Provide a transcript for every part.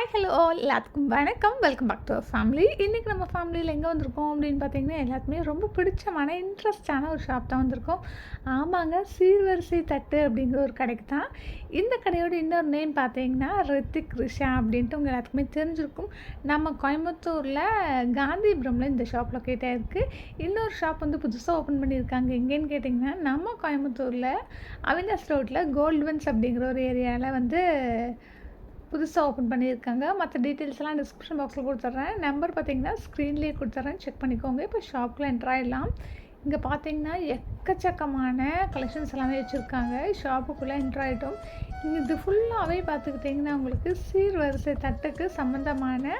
Hi hello எல்லாத்துக்கும் வணக்கம். Welcome back to family இன்றைக்கி நம்ம ஃபேமிலியில் எங்கே வந்திருக்கோம் அப்படின்னு பார்த்தீங்கன்னா எல்லாத்துக்குமே ரொம்ப பிடிச்சமான இன்ட்ரெஸ்டான ஒரு ஷாப் தான் வந்திருக்கோம். ஆமாங்க சீர்வரிசை தட்டு அப்படிங்கிற ஒரு கடைக்கு தான். இந்த கடையோட இன்னொரு நேம் பார்த்தீங்கன்னா ரித்திக் ரிஷா அப்படின்ட்டு உங்கள் எல்லாத்துக்குமே தெரிஞ்சிருக்கும். நம்ம கோயம்புத்தூரில் காந்திபுரமில் இந்த ஷாப் லொக்கேட் ஆகிருக்கு இன்னொரு ஷாப் வந்து புதுசாக ஓப்பன் பண்ணியிருக்காங்க. எங்கேன்னு கேட்டிங்கன்னா நம்ம கோயம்புத்தூரில் அவினாஸ் ரோட்டில் கோல்டுவன்ஸ் அப்படிங்கிற ஒரு ஏரியாவில் வந்து புதுசாக ஓப்பன் பண்ணியிருக்காங்க. மற்ற டீட்டெயில்ஸ்லாம் டிஸ்கிரிப்ஷன் பாக்ஸில் கொடுத்துட்றேன். நம்பர் பார்த்தீங்கன்னா ஸ்க்ரீன்லேயே கொடுத்துட்றேன். செக் பண்ணிக்கோங்க. இப்போ ஷாப்பில் என்ட்ரு ஆகிடலாம் இங்கே பார்த்தீங்கன்னா எக்கச்சக்கமான கலெக்ஷன்ஸ் எல்லாமே வச்சுருக்காங்க. ஷாப்புக்குள்ளே என்ட்ரு ஆகிட்டோம் இங்கே இது ஃபுல்லாகவே பார்த்துக்கிட்டிங்கன்னா உங்களுக்கு சீர்வரிசை தட்டுக்கு சம்மந்தமான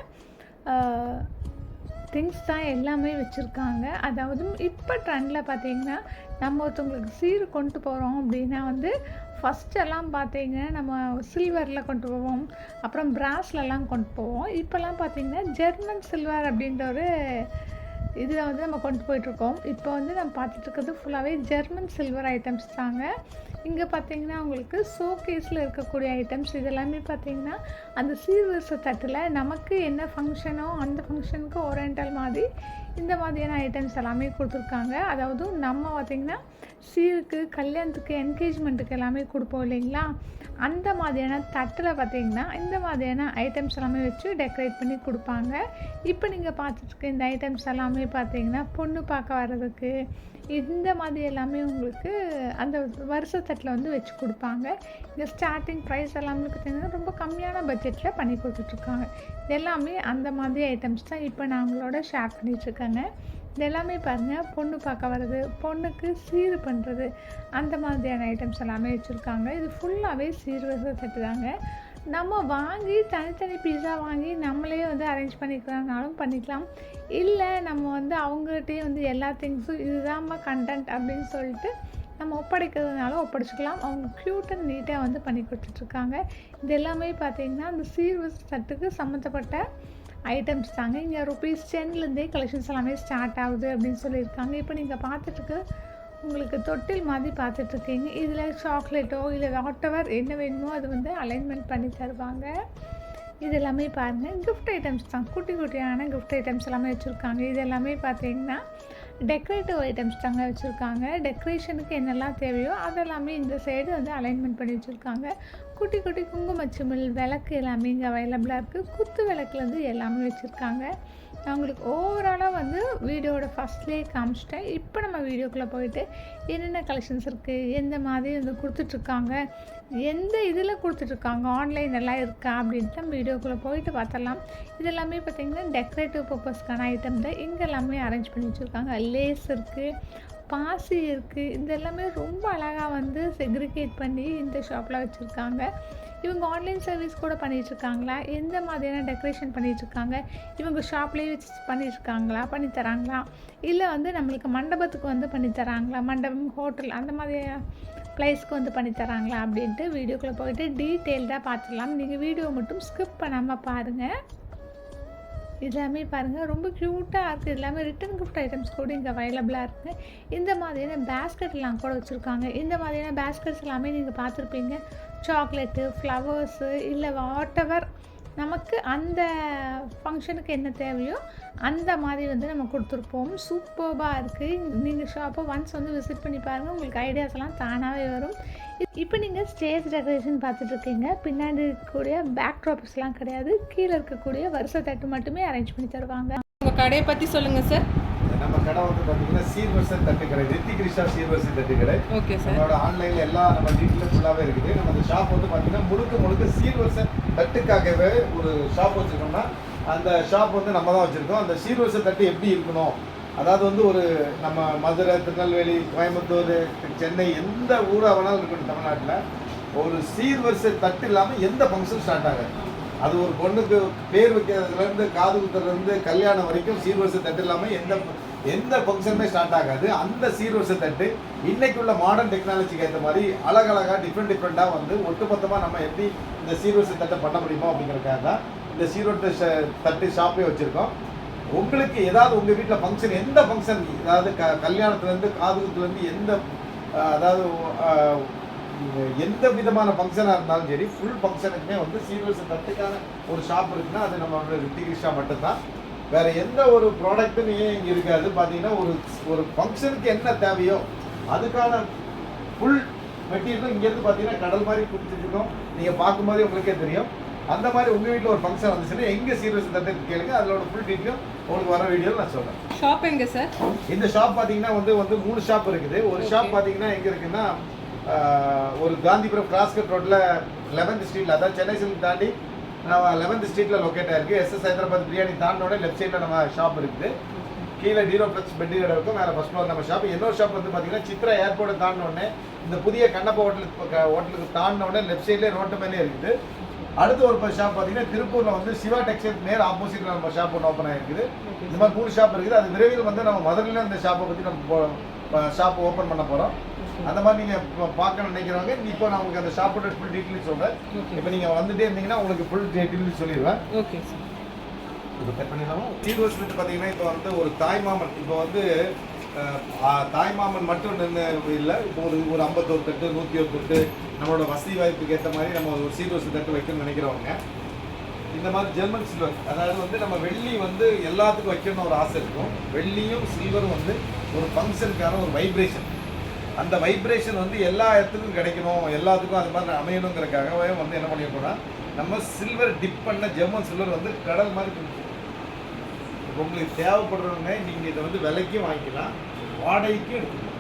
திங்ஸ் தான் எல்லாமே வச்சுருக்காங்க. அதாவது இப்போ ட்ரெண்டில் பார்த்தீங்கன்னா நம்ம ஒருத்தவங்களுக்கு சீர் கொண்டு போகிறோம் அப்படின்னா வந்து ஃபஸ்ட்டெல்லாம் பார்த்தீங்கன்னா நம்ம சில்வரில் கொண்டு போவோம். அப்புறம் பிராஸ்லலாம் கொண்டு போவோம். இப்போல்லாம் பார்த்தீங்கன்னா ஜெர்மன் சில்வர் அப்படின்ற ஒரு இதில் வந்து நம்ம கொண்டு போயிட்டுருக்கோம். இப்போ வந்து நம்ம பார்த்துட்டு இருக்கிறது ஃபுல்லாகவே ஜெர்மன் சில்வர் ஐட்டம்ஸ் தாங்க. இங்கே பார்த்தீங்கன்னா உங்களுக்கு ஷோகேஸில் இருக்கக்கூடிய ஐட்டம்ஸ் இது எல்லாமே பார்த்தீங்கன்னா அந்த சீர்வரிசை தட்டில் நமக்கு என்ன ஃபங்க்ஷனோ அந்த ஃபங்க்ஷனுக்கு ஓரியன்டல் மாதிரி இந்த மாதிரியான ஐட்டம்ஸ் எல்லாமே கொடுத்துருக்காங்க. அதாவது நம்ம பார்த்திங்கன்னா சீருக்கு கல்யாணத்துக்கு என்கேஜ்மெண்ட்டுக்கு எல்லாமே கொடுப்போம் இல்லைங்களா? அந்த மாதிரியான தட்டில் பார்த்திங்கன்னா இந்த மாதிரியான ஐட்டம்ஸ் எல்லாமே வச்சு டெக்கரேட் பண்ணி கொடுப்பாங்க. இப்போ நீங்கள் பார்த்துட்டு இந்த ஐட்டம்ஸ் எல்லாமே பார்த்தீங்கன்னா பொண்ணு பார்க்க வர்றதுக்கு இந்த மாதிரி எல்லாமே உங்களுக்கு அந்த வருஷத்தட்டில் வந்து வச்சு கொடுப்பாங்க. இந்த ஸ்டார்டிங் ப்ரைஸ் எல்லாமே பார்த்திங்கன்னா ரொம்ப கம்மியான பட்ஜெட்டில் பண்ணி கொடுத்துட்ருக்காங்க. இது எல்லாமே அந்த மாதிரி ஐட்டம்ஸ் தான் இப்போ நான் உங்களோட ஷேர் பண்ணிகிட்ருக்கேங்க இது எல்லாமே பாருங்கள் பொண்ணு பார்க்க வர்றது பொண்ணுக்கு சீர் பண்ணுறது அந்த மாதிரியான ஐட்டம்ஸ் எல்லாமே வச்சுருக்காங்க. இது ஃபுல்லாகவே சீர்வரிசை தட்டு தாங்க. நம்ம வாங்கி தனித்தனி பீஸா வாங்கி நம்மளே வந்து அரேஞ்ச் பண்ணிக்கலாம்னாலும் பண்ணிக்கலாம். இல்லை நம்ம வந்து அவங்ககிட்டயே வந்து எல்லா திங்ஸும் இதுதான்மா கண்டென்ட் அப்படின்னு சொல்லிட்டு நம்ம ஒப்படைக்கிறதுனால ஒப்படைச்சிக்கலாம். அவங்க க்யூட் அண்ட் நீட்டாக வந்து பண்ணி கொடுத்துட்ருக்காங்க. இது எல்லாமே பார்த்திங்கன்னா அந்த சீர்வரிசை தட்டுக்கு சம்மந்தப்பட்ட ஐட்டம்ஸ் தாங்க. இங்கே ருபீஸ் டென்லேருந்தே கலெக்ஷன்ஸ் எல்லாமே ஸ்டார்ட் ஆகுது அப்படின்னு சொல்லியிருக்காங்க. இப்போ நீங்கள் பார்த்துட்டு உங்களுக்கு தொட்டில் மாதிரி பார்த்துட்ருக்கீங்க. இதில் சாக்லேட்டோ இல்லை வாட்டவர் என்ன வேணுமோ அது வந்து அலைன்மெண்ட் பண்ணி தருவாங்க. இது எல்லாமே பாருங்கள் கிஃப்ட் ஐட்டம்ஸ் தான். குட்டி குட்டியான கிஃப்ட் ஐட்டம்ஸ் எல்லாமே வச்சுருக்காங்க. இது எல்லாமே பார்த்தீங்கன்னா டெக்கரேட்டிவ் ஐட்டம்ஸ் தாங்க வச்சுருக்காங்க. டெக்கரேஷனுக்கு என்னெல்லாம் தேவையோ அதெல்லாமே இந்த சைடு வந்து அலைன்மெண்ட் பண்ணி வச்சுருக்காங்க. குட்டி குட்டி குங்குமச்சிமிழ் விளக்கு எல்லாமே இங்கே அவைலபிளாக இருக்குது குத்து விளக்குலேருந்து எல்லாமே வச்சுருக்காங்க. நான் உங்களுக்கு ஓவராலாக வந்து வீடியோட ஃபஸ்ட்லேயே காமிச்சிட்டேன். இப்போ நம்ம வீடியோக்குள்ளே போயிட்டு என்னென்ன கலெக்ஷன்ஸ் இருக்குது எந்த மாதிரி வந்து கொடுத்துட்ருக்காங்க எந்த இதில் கொடுத்துட்ருக்காங்க ஆன்லைன் எல்லாம் இருக்கா அப்படின்ட்டு நம்ம வீடியோக்குள்ளே போயிட்டு பார்த்தலாம் இது எல்லாமே பார்த்திங்கன்னா டெக்கரேட்டிவ் பர்பஸ்க்கான ஐட்டம் தான். இங்கே எல்லாமே அரேஞ்ச் பண்ணி வச்சுருக்காங்க. லேஸ் இருக்குது பாசி இருக்குது இது எல்லாமே ரொம்ப அழகாக வந்து செக்ரிகேட் பண்ணி இந்த ஷாப்பில் வச்சுருக்காங்க. இவங்க ஆன்லைன் சர்வீஸ் கூட பண்ணிகிட்ருக்காங்களா எந்த மாதிரியான டெக்கரேஷன் பண்ணிகிட்ருக்காங்க இவங்க ஷாப்லேயே வச்சு பண்ணிகிட்ருக்காங்களா பண்ணி தராங்களா இல்லை வந்து நம்மளுக்கு மண்டபத்துக்கு வந்து பண்ணித்தராங்களா? மண்டபம் ஹோட்டல் அந்த மாதிரி ப்ளேஸ்க்கு வந்து பண்ணித்தராங்களா? அப்படின்ட்டு வீடியோக்குள்ளே போயிட்டு டீட்டெயில்டாக பார்த்துடலாம். நீங்கள் வீடியோ மட்டும் ஸ்கிப் பண்ணாமல் பாருங்கள் எல்லாமே பாருங்கள் ரொம்ப க்யூட்டாக இருக்குது எல்லாமே ரிட்டன் கிஃப்ட் ஐட்டம்ஸ் கூட இங்கே அவைலபிளாக இருக்குது இந்த மாதிரியான பேஸ்கெட்லாம் கூட வச்சுருக்காங்க. இந்த மாதிரியான பேஸ்கெட்ஸ் எல்லாமே நீங்கள் பார்த்துருப்பீங்க. சாக்லேட்டு ஃப்ளவர்ஸு இல்லை வாட்டவர் நமக்கு அந்த ஃபங்க்ஷனுக்கு என்ன தேவையோ அந்த மாதிரி வந்து நம்ம கொடுத்துருப்போம். சூப்பர்பாக இருக்குது நீங்கள் ஷாப்பை ஒன்ஸ் வந்து விசிட் பண்ணி பாருங்கள் உங்களுக்கு ஐடியாஸ் எல்லாம் தானாகவே வரும். இப்போ நீங்கள் ஸ்டேஜ் டெக்கரேஷன் பார்த்துட்ருக்கீங்க பின்னாடி இருக்கக்கூடிய பேக் ட்ராப்ஸ்லாம் கிடையாது. கீழே இருக்கக்கூடிய வருஷ தட்டு மட்டுமே அரேஞ்ச் பண்ணி தருவாங்க. உங்கள் கடையை பற்றி சொல்லுங்கள் சார் நம்ம கடை வந்து பார்த்தீங்கன்னா சீர்வரிசை தட்டு கடை. ரித்திக் ரிஷா சீர்வரிசை தட்டு கடை. ஓகே சார் நம்மளோட ஆன்லைனில் எல்லா நம்ம டீட்டெயிலும் ஃபுல்லாகவே இருக்குது. நம்ம அந்த ஷாப் வந்து பார்த்தீங்கன்னா முழுக்க முழுக்க சீர்வரிசை தட்டுக்காகவே ஒரு ஷாப் வச்சுருக்கோம்னா அந்த ஷாப் வந்து நம்ம தான் வச்சுருக்கோம். அந்த சீர்வரிசை தட்டு எப்படி இருக்கணும்? அதாவது வந்து ஒரு நம்ம மதுரை திருநெல்வேலி கோயம்புத்தூர் சென்னை எந்த ஊராக வேணாலும் இருக்கணும் தமிழ்நாட்டில் ஒரு சீர்வரிசை தட்டு இல்லாமல் எந்த ஃபங்க்ஷன் ஸ்டார்ட் ஆகாது. அது ஒரு பொண்ணுக்கு பேர் வைக்கிறதுலேருந்து காது குத்துறதுலேருந்து கல்யாணம் வரைக்கும் சீர்வரிசை தட்டு இல்லாமல் எந்த எந்த ஃபங்க்ஷனுமே ஸ்டார்ட் ஆகாது. அந்த சீர்வரிசை தட்டு இன்னைக்குள்ள மாடர்ன் டெக்னாலஜிக்கு ஏற்ற மாதிரி அழகழகாக டிஃப்ரெண்ட் டிஃப்ரெண்ட்டாக வந்து ஒட்டுமொத்தமாக நம்ம எப்படி இந்த சீர்வரிசை தட்டை பண்ண முடியுமோ அப்படிங்கிறதுக்காக தான் இந்த சீர்வரிசை தட்டு ஷாப்பே வச்சுருக்கோம். உங்களுக்கு ஏதாவது உங்கள் வீட்டில் ஃபங்க்ஷன் எந்த ஃபங்க்ஷன் அதாவது க கல்யாணத்துலேருந்து காதுகுத்துலேருந்து எந்த அதாவது எந்த விதமான ஃபங்க்ஷனாக இருந்தாலும் சரி ஃபுல் ஃபங்க்ஷனுக்குமே வந்து சீரியல்ஸ் தட்டுக்கான ஒரு ஷாப் இருக்குன்னா அது நம்மளோட ரித்திகிருஷ்ணா மட்டும்தான். வேறு எந்த ஒரு ப்ராடக்ட்டும் இங்கே இருக்காது. பார்த்தீங்கன்னா ஒரு ஒரு ஃபங்க்ஷனுக்கு என்ன தேவையோ அதுக்கான ஃபுல் மெட்டீரியலும் இங்கேருந்து பார்த்தீங்கன்னா கடல் மாதிரி குடிச்சிருக்கோம் நீங்கள் பார்க்கும் மாதிரி உங்களுக்கே தெரியும். அந்த மாதிரி உங்கள் வீட்டில் ஒரு ஃபங்க்ஷன் வந்துச்சுன்னா எங்கே சீரியஸ் தட்டு கேளுங்க. அதோட ஃபுல் டீட்டெயிலும் உங்களுக்கு வர வீடியோவில் நான் சொல்கிறேன் ஷாப் எங்க சார் இந்த ஷாப் பார்த்தீங்கன்னா வந்து வந்து மூணு ஷாப் இருக்குது. ஒரு ஷாப் பார்த்தீங்கன்னா எங்கே இருக்குன்னா ஒரு காந்திபுரம் கிராஸ்கட் ரோட்டில் லெவன்த் ஸ்ட்ரீட்டில் அதாவது சென்னை சில்க் தாண்டி லெவன்த் ஸ்ட்ரீட்டில் லொக்கேட் ஆயிருக்கு. எஸ்எஸ் ஹைதராபாத் பிரியாணி தாண்டினோட லெஃப்ட் சைடில் நம்ம ஷாப் இருக்குது. கீழே டீரோ ஃப்ளெக்ஸ் பெட்டி கடை இருக்கும். மேலே ஃபர்ஸ்ட் ஃப்ளோர் நம்ம ஷாப் இன்னொரு ஷாப் வந்து பார்த்தீங்கன்னா சித்ரா ஏர்போர்ட்டை தாண்டினோடனே இந்த புதிய கண்ணப்பா ஹோட்டலுக்கு ஹோட்டலுக்கு தாண்டினோடனே லெஃப்ட் சைட்லேயே ரோட்டு மேலே இருக்குது. அடுத்து ஒரு ஷாப் பார்த்தீங்கன்னா திருப்பூரில் வந்து சிவா டெக்ஸ்டைல் நேர் ஆப்போசிட்டில் நம்ம ஷாப் ஒன்று ஓப்பன் ஆகிருக்குது இந்த மாதிரி மூணு ஷாப் இருக்குது. அது விரைவில் வந்து நம்ம மதுரையில் இந்த ஷாப்பை பற்றி நம்ம ஷாப் ஓப்பன் பண்ண போகிறோம் அந்த மாதிரி நீங்கள் பார்க்க நினைக்கிறவங்க இப்போ நான் உங்களுக்கு அந்த ஷாப்போட ஃபுல் டீட்டெயில்ஸ் சொல்கிறேன் இப்போ நீங்கள் வந்துட்டே இருந்தீங்கன்னா உங்களுக்கு ஃபுல் டீட்டெயில்ஸ் சொல்லிடுவேன். ஓகே சார் இப்போ கட் பண்ணிடலாமா? சீர்வரிசை வந்து பார்த்தீங்கன்னா இப்போ வந்து ஒரு தாய்மாமன் இப்போ வந்து தாய்மாமன் மட்டும் நின்று இல்லை. இப்போ ஒரு ஒரு ஐம்பத்தோரு தட்டு நூற்றி ஒரு தட்டு நம்மளோட வசதி வாய்ப்புக்கு ஏற்ற மாதிரி நம்ம ஒரு சீர்வரிசை தட்டு வைக்கணும்னு நினைக்கிறவங்க இந்த மாதிரி ஜெர்மன் சில்வர் அதாவது வந்து நம்ம வெள்ளி வந்து எல்லாத்துக்கும் வைக்கணும்னு ஒரு ஆசை இருக்கும். வெள்ளியும் சில்வரும் வந்து ஒரு ஃபங்க்ஷனுக்கான ஒரு வைப்ரேஷன் அந்த வைப்ரேஷன் வந்து எல்லா இடத்துக்கும் கிடைக்கணும் எல்லாத்துக்கும் அது மாதிரி அமையணுங்கிறக்காகவே வந்து என்ன பண்ணியிருக்கோம்னா நம்ம சில்வர் டிப் பண்ண ஜெர்மன் சில்வர் வந்து கடல் மாதிரி இப்போ உங்களுக்கு தேவைப்படுறவங்க நீங்கள் இதை வந்து விலைக்கும் வாங்கிக்கலாம் வாடகைக்கும் எடுத்துக்கலாம்.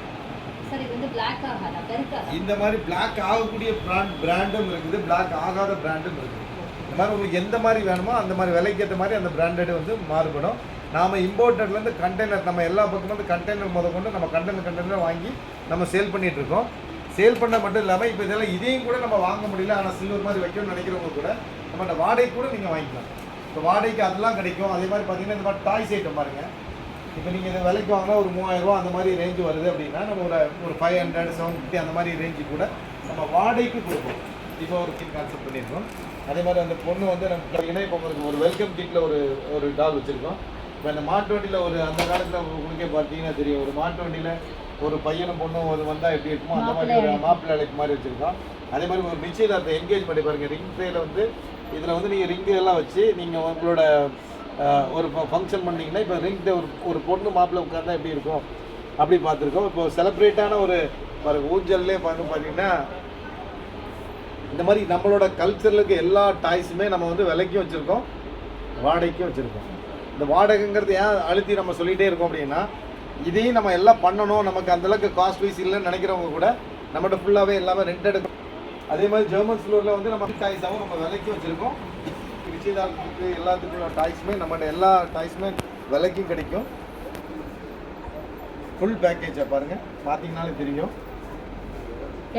சார் இது வந்து பிளாக் ஆகாதா? கருக்காதா இந்த மாதிரி பிளாக் ஆகக்கூடிய பிராண்ட் பிராண்டும் இருக்குது. பிளாக் ஆகாத பிராண்டும் இருக்குது. இந்த மாதிரி உங்களுக்கு எந்த மாதிரி வேணுமோ அந்த மாதிரி விலைக்கேற்ற மாதிரி அந்த பிராண்டடு வந்து மாறுபடும். நாம் இம்போர்ட்டட்லேருந்து கண்டெய்னர் நம்ம எல்லா பக்கமும் வந்து கண்டெய்னர் முத கொண்டு நம்ம கண்டெய்னர் கண்டெய்னர் வாங்கி நம்ம சேல் பண்ணிகிட்ருக்கோம் இருக்கோம். சேல் பண்ண மட்டும் இல்லாமல் இப்போ இதெல்லாம் இதையும் கூட நம்ம வாங்க முடியல. ஆனால் சில்வர் மாதிரி வைக்கணும்னு நினைக்கிறவங்க கூட நம்ம அந்த வாடகை கூட நீங்கள் வாங்கிக்கலாம். இப்போ வாடகைக்கு அதெல்லாம் கிடைக்கும். அதே மாதிரி பார்த்தீங்கன்னா இந்த மாதிரி டாய்ஸ் ஐட்டம் பாருங்கள் இப்போ நீங்கள் இந்த விலைக்கு வாங்கினா ஒரு மூவாயிரம் ரூபா அந்த மாதிரி ரேஞ்சு வருது அப்படின்னா நம்ம ஒரு ஒரு ஃபைவ் ஹண்ட்ரட் செவன் ஃபிஃப்டி அந்த மாதிரி ரேஞ்சு கூட நம்ம வாடகைக்கு கொடுப்போம். இப்போ ஒரு கிட் கான்செப்ட் பண்ணியிருக்கோம். அதே மாதிரி அந்த பொண்ணு வந்து நம்ம பார்த்தீங்கன்னா இப்போ உங்களுக்கு ஒரு வெல்கம் கிட்டில் ஒரு ஒரு டால் வச்சுருக்கோம். இப்போ இந்த மாட்டு வண்டியில் ஒரு அந்த காலத்தில் உங்களுக்கே பார்த்தீங்கன்னா தெரியும். ஒரு மாட்டு வண்டியில் ஒரு பையனும் பொண்ணும் ஒரு வந்தால் எப்படி இருக்குமோ அந்த மாதிரி ஒரு மாப்பிள்ளை. அழைப்பு மாதிரி வச்சுருக்கோம். அதே மாதிரி ஒரு நிச்சயதார்த்த என்கேஜ் பண்ணி பாருங்கள் ரிங் ட்ரேயில் வந்து இதில் வந்து நீங்கள் ரிங்கு எல்லாம் வச்சு நீங்கள் உங்களோட ஒரு ஃபங்க்ஷன் பண்ணிங்கன்னா இப்போ ரிங் ஒரு ஒரு பொண்ணு மாப்பிள்ளை உட்காந்தா எப்படி இருக்கும்? அப்படி பார்த்துருக்கோம். இப்போ செலிப்ரேட்டான ஒரு பாருங்க ஊஞ்சல்லே பண்ணு பார்த்தீங்கன்னா இந்த மாதிரி நம்மளோட கல்ச்சருக்கு எல்லா டாய்ஸுமே நம்ம வந்து விலைக்கும் வச்சுருக்கோம் வாடகைக்கும் வச்சுருக்கோம். இந்த வாடகைங்கிறது ஏன் அழுத்தி நம்ம சொல்லிகிட்டே இருக்கோம் அப்படின்னா இதையும் நம்ம எல்லாம் பண்ணணும். நமக்கு அந்தளவுக்கு காஸ்ட் வைஸ் இல்லைன்னு நினைக்கிறவங்க கூட நம்மகிட்ட ஃபுல்லாகவே எல்லாமே ரெண்ட் எடுக்கும் அதே மாதிரி ஜெர்மன் ஃப்ளோரில் வந்து நம்ம டாய்ஸாகவும் நம்ம விலைக்கும் வச்சுருக்கோம். நிச்சயதார்த்தத்துக்கு எல்லாத்துக்கும் டாய்ஸுமே நம்மகிட்ட எல்லா டாய்ஸுமே விலைக்கும் கிடைக்கும். ஃபுல் பேக்கேஜை பாருங்கள் பார்த்தீங்கனாலே தெரியும்.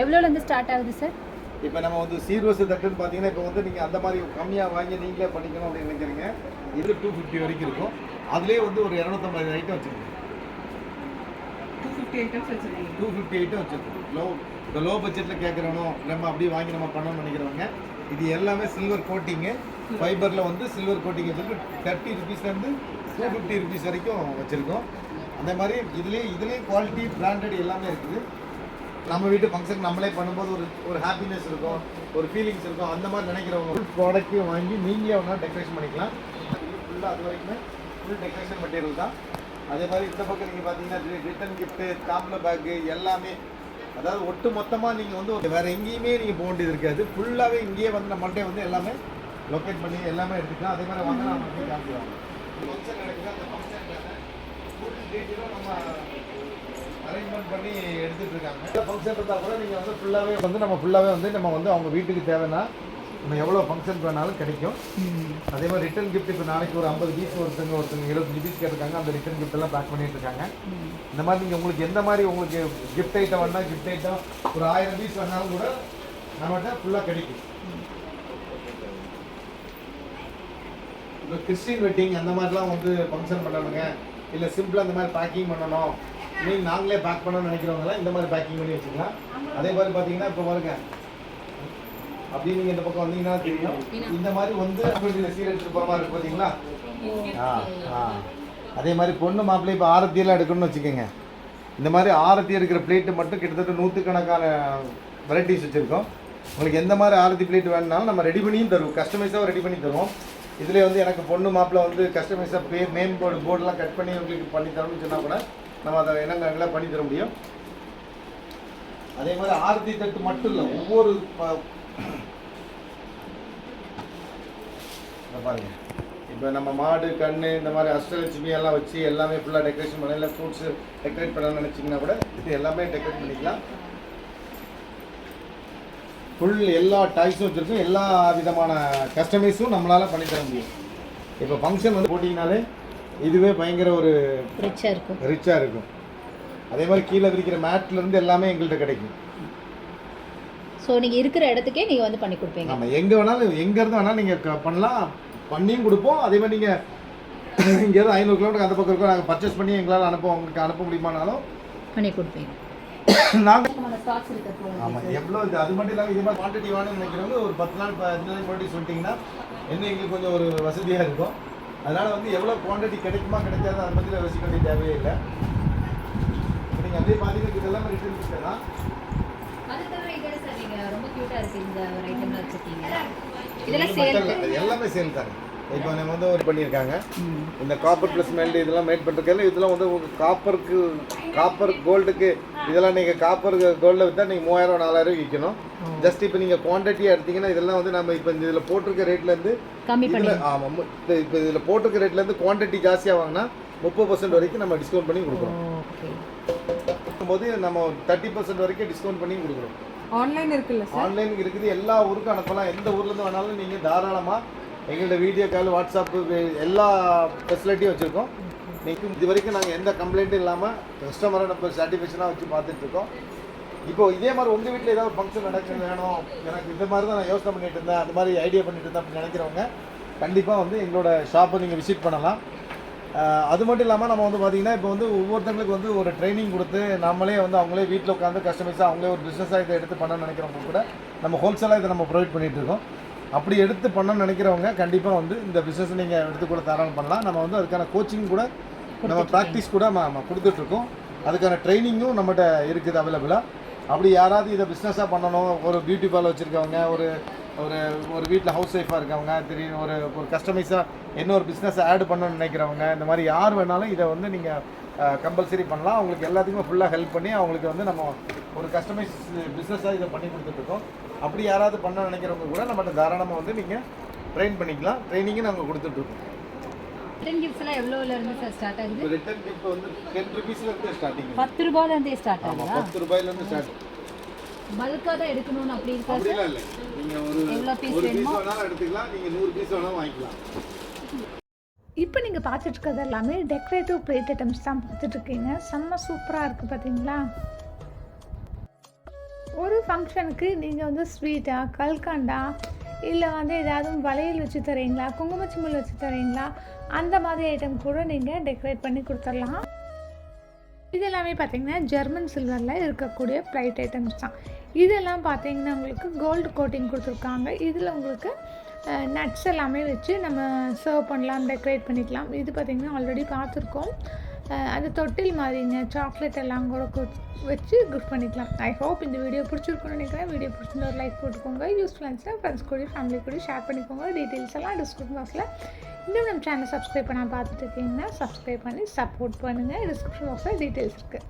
எவ்வளோலேருந்து ஸ்டார்ட் ஆகுது சார் இப்போ நம்ம வந்து சீர்வரிசை தட்டுன்னு பார்த்தீங்கன்னா இப்போ வந்து நீங்கள் அந்த மாதிரி கம்மியாக வாங்கி நீங்களே பண்ணிக்கணும் அப்படின்னு நினைக்கிறீங்க. இது டூ ஃபிஃப்டி வரைக்கும் இருக்கும். அதுலேயே வந்து ஒரு இரநூத்தம்பது ஐட்டம் வச்சுருக்கோம். டூ ஃபிஃப்டி ஐட்டம்ஸ் வச்சுருக்கீங்க. டூ ஃபிஃப்டி ஐட்டம் வச்சுருக்கோம். லோ இந்த லோ பட்ஜெட்டில் கேட்குறனோ நம்ம அப்படியே வாங்கி நம்ம பண்ணணும்னு நினைக்கிறவங்க இது எல்லாமே சில்வர் கோட்டிங்கு ஃபைபரில் வந்து சில்வர் கோட்டிங் வச்சுருக்கு தேர்ட்டி ருபீஸ்லேருந்து டூ ஃபிஃப்டி ருபீஸ் வரைக்கும் வச்சுருக்கோம். அந்த மாதிரி இதுலேயே இதுலேயும் குவாலிட்டி பிராண்டட் எல்லாமே இருக்குது. நம்ம வீட்டு ஃபங்க்ஷன் நம்மளே பண்ணும்போது ஒரு ஒரு ஹாப்பினஸ் இருக்கும் ஒரு ஃபீலிங்ஸ் இருக்கும். அந்த மாதிரி நினைக்கிறவங்க ஃபுல் ப்ராடக்ட்டையும் வாங்கி நீங்களே ஒன்றா டெக்கரேஷன் பண்ணிக்கலாம். ஃபுல்லாக அது வரைக்குமே ஃபுல் டெக்கரேஷன் மெட்டீரியல் தான். அதே மாதிரி இந்த பக்கம் நீங்கள் பார்த்தீங்கன்னா ரிட்டன் கிஃப்ட்டு தாம்பல பேக்கு எல்லாமே. அதாவது ஒட்டு மொத்தமாக நீங்கள் வந்து வேறு எங்கேயுமே நீங்கள் போக வேண்டியது இருக்காது. ஃபுல்லாகவே இங்கேயே வந்து நம்மள்கிட்ட வந்து எல்லாமே லொக்கேட் பண்ணி எல்லாமே எடுத்துக்கலாம் அதே மாதிரி வாங்க நான் வந்து காமிக்கிறோம் ஃபங்க்ஷன் நடக்குது அந்த ஃபங்க்ஷனுக்கான ஃபுல் டீட்டெயிலும் நம்ம அரேஞ்ச்மெண்ட் பண்ணி எடுத்துட்டு இருக்காங்க. ஃபங்க்ஷன் இருந்தால் கூட நீங்கள் வந்து ஃபுல்லாகவே வந்து நம்ம ஃபுல்லாகவே வந்து நம்ம வந்து அவங்க வீட்டுக்கு தேவைன்னா நம்ம எவ்வளோ ஃபங்க்ஷன் வேணாலும் கிடைக்கும். அதே மாதிரி ரிட்டன் கிஃப்ட் இப்போ நாளைக்கு ஒரு ஐம்பது பீஸ் ஒருத்தங்க ஒருத்தங்க எழுபத்தஞ்சு பீஸ் கேட்டிருக்காங்க அந்த ரிட்டன் கிஃப்ட் எல்லாம் பேக் பண்ணிட்டு இருக்காங்க. இந்த மாதிரி நீங்கள் உங்களுக்கு எந்த மாதிரி உங்களுக்கு கிஃப்ட் ஐட்டம் வேணா கிஃப்ட் ஐட்டம் ஒரு ஆயிரம் பீஸ் வேணாலும் கூட நம்மகிட்ட ஃபுல்லாக கிடைக்கும். இப்போ கிறிஸ்டின் வெட்டிங் அந்த மாதிரிலாம் வந்து ஃபங்க்ஷன் பண்ணணுங்க. இல்லை சிம்பிளாக இந்த மாதிரி பேக்கிங் பண்ணணும். நீங்கள் நாங்களே பேக் பண்ணணும்னு நினைக்கிறவங்கலாம் இந்த மாதிரி பேக்கிங் பண்ணி வச்சுக்கலாம். அதே மாதிரி பார்த்தீங்கன்னா இப்போ பாருங்க. அப்படி நீங்கள் இந்த பக்கம் வந்தீங்கன்னா தெரியும். இந்த மாதிரி வந்து சீர் எடுத்துட்டு போகிற மாதிரி இருக்கு பார்த்தீங்களா ஆ ஆ. அதே மாதிரி பொண்ணு மாப்பிள்ளை இப்போ ஆரத்தியெல்லாம் எடுக்கணும்னு வச்சுக்கோங்க. இந்த மாதிரி ஆரத்தி எடுக்கிற பிளேட்டு மட்டும் கிட்டத்தட்ட நூற்றுக்கணக்கான வெரைட்டிஸ் வச்சுருக்கோம். உங்களுக்கு எந்த மாதிரி ஆரத்தி பிளேட் வேணுனாலும் நம்ம ரெடி பண்ணியும் தருவோம். கஸ்டமைஸாக ரெடி பண்ணி தருவோம். இதில் வந்து எனக்கு பொண்ணு மாப்பிள்ளை வந்து கஸ்டமைஸாக பே மெயின் போர்டு போர்டெலாம் கட் பண்ணி உங்களுக்கு பண்ணி தரணும்னு சொன்னால் கூட நம்ம அதை என்னென்ன பண்ணி தர முடியும்? அதே மாதிரி ஆரத்தி தட்டு மட்டும் இல்லை ஒவ்வொரு பாருங்க. இப்போ நம்ம மாடு கண்ணு இந்த மாதிரி அஷ்டலட்சுமி எல்லாம் வச்சு எல்லாமே ஃபுல்லாக டெக்கரேஷன் பண்ணல ஃப்ரூட்ஸ் டெக்கரேட் பண்ணலாம்னு நினச்சிங்கன்னா கூட இது எல்லாமே டெக்கரேட் பண்ணிக்கலாம். ஃபுல் எல்லா டாய்ஸும் வச்சுருக்கோம். எல்லா விதமான கஸ்டமைஸும் நம்மளால் பண்ணி தர முடியும். இப்போ ஃபங்க்ஷன் வந்து போட்டிங்கனாலே இதுவே பயங்கர ஒரு ரிச்சாக இருக்கும். ரிச்சாக இருக்கும். அதே மாதிரி கீழே விரிக்கிற மேட்லேருந்து எல்லாமே எங்கள்கிட்ட கிடைக்கும். ஸோ நீங்கள் இருக்கிற இடத்துக்கே நீங்கள் வந்து பண்ணி கொடுப்பீங்க. நம்ம எங்கே வேணாலும் எங்கேருந்து வேணாலும் நீங்கள் பண்ணலாம். பண்ணியும் கொடுப்போம். அதே மாதிரி நீங்கள் இங்கேருந்து ஐநூறு கிலோமீட்டர் அந்த பக்கம் இருக்கோம். நாங்கள் பர்ச்சேஸ் பண்ணி எங்களால் அனுப்ப உங்களுக்கு அனுப்ப முடியுமானாலும் பண்ணி கொடுப்பீங்க. ஆமாம் எவ்வளோ இது அது மட்டும் இல்லாமல் இது மாதிரி குவான்டிட்டி வேணும்னு நினைக்கிறவங்க ஒரு பத்து நாள் பதினஞ்சு நாள் முன்னாடி சொல்லிட்டீங்கன்னா இன்னும் எங்களுக்கு கொஞ்சம் ஒரு வசதியாக இருக்கும். அதனால் வந்து எவ்வளோ குவான்டிட்டி கிடைக்குமா கிடைக்காது அதை பற்றி யோசிக்க வேண்டிய தேவையே இல்லை. இப்போ நீங்கள் அப்படியே பார்த்தீங்கன்னா இதெல்லாம் ரிட்டர்ன் அது இல்ல, எல்லாமே சேல் தாங்க இப்போ நம்ம வந்து ஒரு பண்ணியிருக்காங்க. இந்த காப்பர் ப்ளஸ் மெல்ட் இதெல்லாம் மேட் பண்ணுறதுல இதெல்லாம் வந்து காப்பருக்கு காப்பர் கோல்டுக்கு இதெல்லாம் நீங்கள் காப்பர் கோல்டில் விற்றா நீங்கள் மூவாயிரம் நாலாயிரம் விற்கணும் ஜஸ்ட் இப்போ நீங்கள் குவான்டிட்டியாக எடுத்தீங்கன்னா இதெல்லாம் வந்து நம்ம இப்போ இதில் போட்டிருக்க ரேட்லேருந்து கம்மி பண்ணி ஆமாம் இப்போ இதில் போட்டிருக்க ரேட்லேருந்து குவான்டிட்டி ஜாஸ்தியாக வாங்கினா முப்பது பர்சன்ட் வரைக்கும் நம்ம டிஸ்கவுண்ட் பண்ணி கொடுக்குறோம் போது நம்ம தேர்ட்டி பர்சன்ட் வரைக்கும் டிஸ்கவுண்ட் பண்ணி கொடுக்குறோம் ஆன்லைன் இருக்குல்ல ஆன்லைன் இருக்குது. எல்லா ஊருக்கும் அனுப்பலாம். எந்த ஊர்லேருந்து வேணாலும் நீங்கள் தாராளமாக எங்கள்கிட்ட வீடியோ கால் வாட்ஸ்அப்பு எல்லா ஃபெசிலிட்டியும் வச்சுருக்கோம். நீங்கள் இது வரைக்கும் நாங்கள் எந்த கம்ப்ளைண்ட்டும் இல்லாமல் கஸ்டமரை நம்ம சாட்டிஸ்ஃபேக்ஷனாக வச்சு பார்த்துட்ருக்கோம் இப்போ இதே மாதிரி உங்கள் வீட்டில் ஏதாவது ஃபங்க்ஷன் நடக்கிறது வேணும் எனக்கு இந்த மாதிரி தான் நான் யோசனை பண்ணிட்டு இருந்தேன் அந்த மாதிரி ஐடியா பண்ணிட்டு இருந்தேன் அப்படின்னு நினைக்கிறவங்க கண்டிப்பாக வந்து எங்களோட ஷாப்பை நீங்கள் விசிட் பண்ணலாம். அது மட்டும் இல்லாமல் நம்ம வந்து பார்த்திங்கன்னா இப்போ வந்து ஒவ்வொருத்தங்களுக்கு வந்து ஒரு ட்ரைனிங் கொடுத்து நம்மளே வந்து அவங்களே வீட்டில் உட்காந்து கஸ்டமைஸாக அவங்களே ஒரு பிஸ்னஸாக இதை எடுத்து பண்ணணும்னு நினைக்கிறவங்க கூட நம்ம ஹோல்சேலாக இதை நம்ம ப்ரொவைட் பண்ணிகிட்டு இருக்கோம். அப்படி எடுத்து பண்ணணும்னு நினைக்கிறவங்க கண்டிப்பாக வந்து இந்த பிஸ்னஸ் நீங்கள் எடுத்து கூட தாராளம் பண்ணலாம். நம்ம வந்து அதுக்கான கோச்சிங் கூட நம்ம ப்ராக்டிஸ் கூட நம்ம கொடுத்துட்ருக்கோம். அதுக்கான ட்ரைனிங்கும் நம்மகிட்ட இருக்குது அவைலபிளாக அப்படி யாராவது இதை பிஸ்னஸாக பண்ணணும். ஒரு பியூட்டி பார்லர் வச்சுருக்கவங்க ஒரு ஒரு ஒரு வீட்டில் ஹவுஸ் ஒய்ஃபாக இருக்கவங்க திடீர்னு ஒரு ஒரு கஸ்டமைஸாக இன்னொரு பிஸ்னஸ் ஆட் பண்ணணும்னு நினைக்கிறவங்க இந்த மாதிரி யார் வேணாலும் இதை வந்து நீங்கள் கம்பல்சரி பண்ணலாம். அவங்களுக்கு எல்லாத்துக்குமே ஃபுல்லாக ஹெல்ப் பண்ணி அவங்களுக்கு வந்து நம்ம ஒரு கஸ்டமைஸ் பிஸ்னஸாக இதை பண்ணி கொடுத்துட்ருக்கோம் அப்படி யாராவது பண்ண நினைக்கிறவங்க கூட நம்மகிட்ட தாராளமாக வந்து நீங்கள் ட்ரெயின் பண்ணிக்கலாம். ட்ரைனிங்கும் நாங்கள் கொடுத்துட்ருக்கோம் ரிட்டன் கிஃப்ட்ஸ் எல்லாம் எவ்வளோல இருந்து சார் ஸ்டார்ட் ஆகுது? ரிட்டர்ன் கிஃப்ட் வந்து டென் ருபீஸ்லேருந்து ஸ்டார்டிங் பத்து ரூபாயிலேருந்தே ஸ்டார்ட் ஆகுதா? பத்து ரூபாயிலேருந்து ஸ்டார்ட் பல்காக தான் எடுக்கணும்னு அப்படி இருக்கா சார் அப்படிலாம் இல்லை. நீங்கள் ஒரு எவ்வளோ piece ஒரு பீஸ் வேணுமோ? வேணாலும் எடுத்துக்கலாம். நீங்கள் நூறு பீஸ் வேணாலும் வாங்கிக்கலாம். இப்போ நீங்கள் பார்த்துட்டு இருக்கிறது எல்லாமே டெக்கரேட்டிவ் பிளேட் ஐட்டம்ஸ் தான் பார்த்துட்ருக்கீங்க செம்ம சூப்பராக இருக்குது பார்த்தீங்களா ஒரு ஃபங்க்ஷனுக்கு நீங்கள் வந்து ஸ்வீட்டாக கல்கண்டா இல்லை வந்து ஏதாவது வளையல் வச்சு தரீங்களா குங்குமச்சிமல் வச்சு தரீங்களா அந்த மாதிரி ஐட்டம் கூட நீங்கள் டெக்கரேட் பண்ணி கொடுத்துடலாம். இது எல்லாமே பார்த்தீங்கன்னா ஜெர்மன் சில்வரில் இருக்கக்கூடிய ப்ரைட் ஐட்டம்ஸ் தான். இதெல்லாம் பார்த்தீங்கன்னா உங்களுக்கு கோல்டு கோட்டிங் கொடுத்துருக்காங்க. இதில் உங்களுக்கு நட்ஸ் எல்லாமே வச்சு நம்ம சர்வ் பண்ணலாம் டெக்கரேட் பண்ணிக்கலாம். இது பார்த்திங்கன்னா ஆல்ரெடி பார்த்துருக்கோம். அந்த அது தொட்டில் மாதிரிங்க. சாக்லேட் எல்லாம் கூட வச்சு கிஃப்ட் பண்ணிக்கலாம். ஐ ஹோப் இந்த வீடியோ பிடிச்சிருக்குன்னு நினைக்கிறேன். வீடியோ பிடிச்சிருந்த ஒரு லைக் போட்டுக்கோங்க. யூஸ்ஃபுல்லாக இருந்துச்சுன்னா ஃப்ரெண்ட்ஸ் கூட ஃபேமிலி கூட ஷேர் பண்ணிக்கோங்க. டீட்டெயில்ஸ் எல்லாம் டிஸ்கிரிப்ஷன் பாக்ஸில் இன்னும் நம்ம சேனல் சப்ஸ்கிரைப் பண்ணால் பார்த்துட்டு இருக்கீங்கன்னா சப்ஸ்கிரைப் பண்ணி சப்போர்ட் பண்ணுங்கள் டிஸ்கிரிப்ஷன் பாக்ஸில் டீட்டெயில்ஸ் இருக்குது